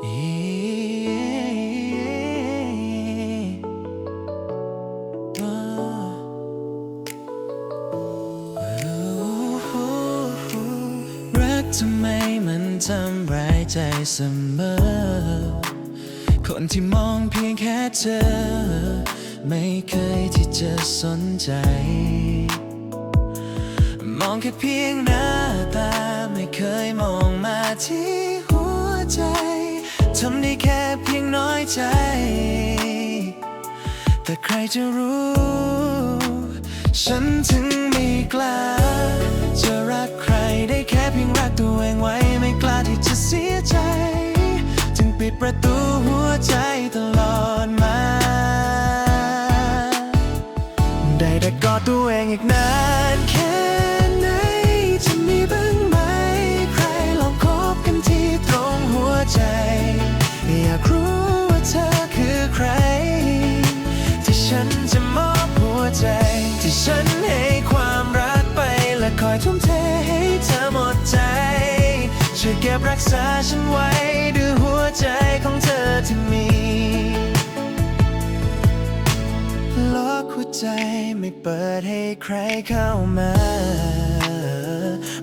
รักทำไมมันทำร้ายใจเสมอ คนที่มองเพียงแค่เธอ ไม่เคยที่จะสนใจ มองแค่เพียงหน้าตา ไม่เคยมองมาที่หัวใจ ทำได้แค่เพียงน้อยใจ แต่ใครจะรู้ ฉันถึงไม่กล้า จะรักใครได้แค่เพียงรักตัวเองไว้ ไม่กล้าที่จะเสียใจ จึงปิดประตูหัวใจตลอดมา ได้แต่กอดตัวเองอีกนานแค่ มอบหัวใจ ที่ฉันให้ความรักไปและคอยทุ่มเทให้เธอหมดใจ ช่วยเก็บรักษาฉันไว้ด้วยหัวใจของเธอที่มีล็อกหัวใจไม่เปิดให้ใครเข้ามา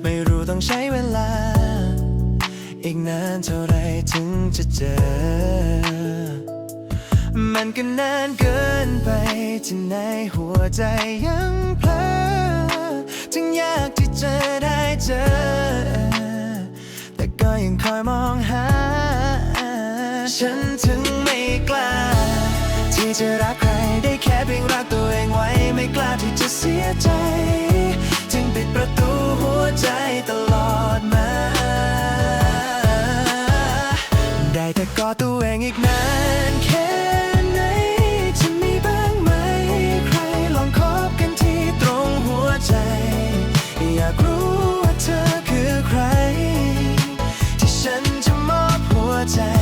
ไม่รู้ต้องใช้เวลา อีกนานเท่าไรถึงจะเจอ มันก็นานเกินไปที่ในหัวใจยังเพลอจึงยากที่จะได้เจอ แต่ก็ยังคอยมองหา ฉันถึงไม่กล้า ที่จะรักใครได้แค่เพียงรักตัวเองไว้ ไม่กล้าที่จะเสียใจ จึงปิดประตูหัวใจตลอดมา ได้แต่กอดตัวเองอีกนานแค่ ใจ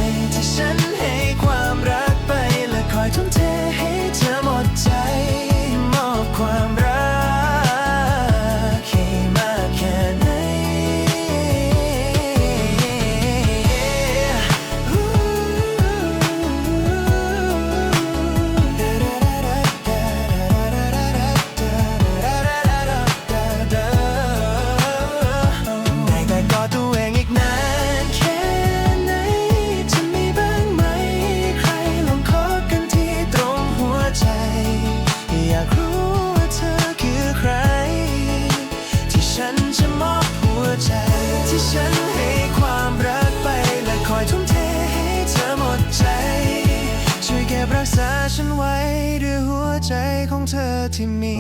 ฉันจะมอบหัวใจ ที่ฉันให้ความรักไปและคอยทุ่มเทให้เธอหมดใจ ช่วยเก็บรักษาฉันไว้ด้วยหัวใจของเธอที่มี